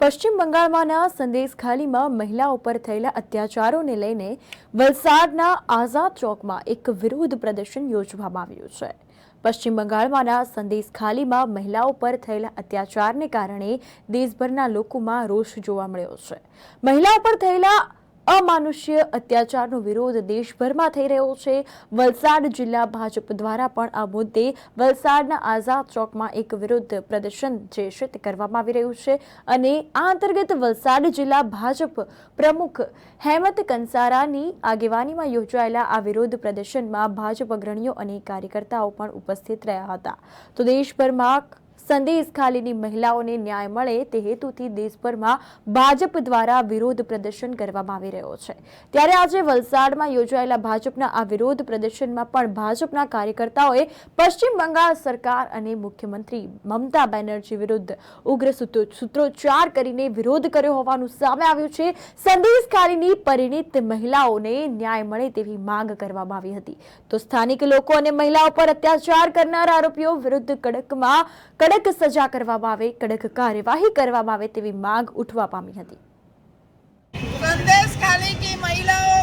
પશ્ચિમ બંગાળમાંના સંદેશ ખાલીમાં મહિલાઓ પર થયેલા અત્યાચારોને લઈને વલસાડના આઝાદ ચોકમાં એક વિરોધ પ્રદર્શન યોજવામાં આવ્યું છે. પશ્ચિમ બંગાળમાંના સંદેશ ખાલીમાં મહિલાઓ પર થયેલા અત્યાચારને કારણે દેશભરના લોકોમાં રોષ જોવા મળ્યો છે. મહિલાઓ પર થયેલા અમાનુષ્ય અત્યાચારનો વિરોધ દેશભરમાં થઈ રહ્યો છે. વલસાડ જિલ્લા ભાજપ દ્વારા પણ આ મુદ્દે વલસાડના આઝાદ ચોકમાં એક વિરોધ પ્રદર્શન જે છે તે કરવામાં આવી રહ્યું છે અને આ અંતર્ગત વલસાડ જિલ્લા ભાજપ પ્રમુખ હેમંત કંસારાની આગેવાનીમાં યોજાયેલા આ વિરોધ પ્રદર્શનમાં ભાજપ અગ્રણીઓ અને કાર્યકર્તાઓ પણ ઉપસ્થિત રહ્યા હતા. તો દેશભરમાં સંદેશ ખાલીની મહિલાઓને ન્યાય મળે તે હેતુથી દેશભરમાં ભાજપ દ્વારા વિરોધ પ્રદર્શન કરવામાં આવી રહ્યો છે. ત્યારે આજે વલસાડમાં યોજાયેલા ભાજપના આ વિરોધ પ્રદર્શનમાં પણ ભાજપના કાર્યકર્તાઓએ પશ્ચિમ બંગાળ સરકાર અને મુખ્યમંત્રી મમતા બેનર્જી વિરુદ્ધ ઉગ્ર સૂત્રોચ્ચાર કરીને વિરોધ કર્યો હોવાનું સામે આવ્યું છે. સંદેશ ખાલીની પરિણીત મહિલાઓને ન્યાય મળે તેવી માંગ કરવામાં આવી હતી. તો સ્થાનિક લોકો અને મહિલાઓ પર અત્યાચાર કરનાર આરોપીઓ વિરુદ્ધ કડકમાં કડક કડક સજા કરવામાં આવે, કડક કાર્યવાહી કરવામાં આવે તેવી માંગ ઉઠવા પામી હતી. બંદેશ ખાલી કી મહિલાઓ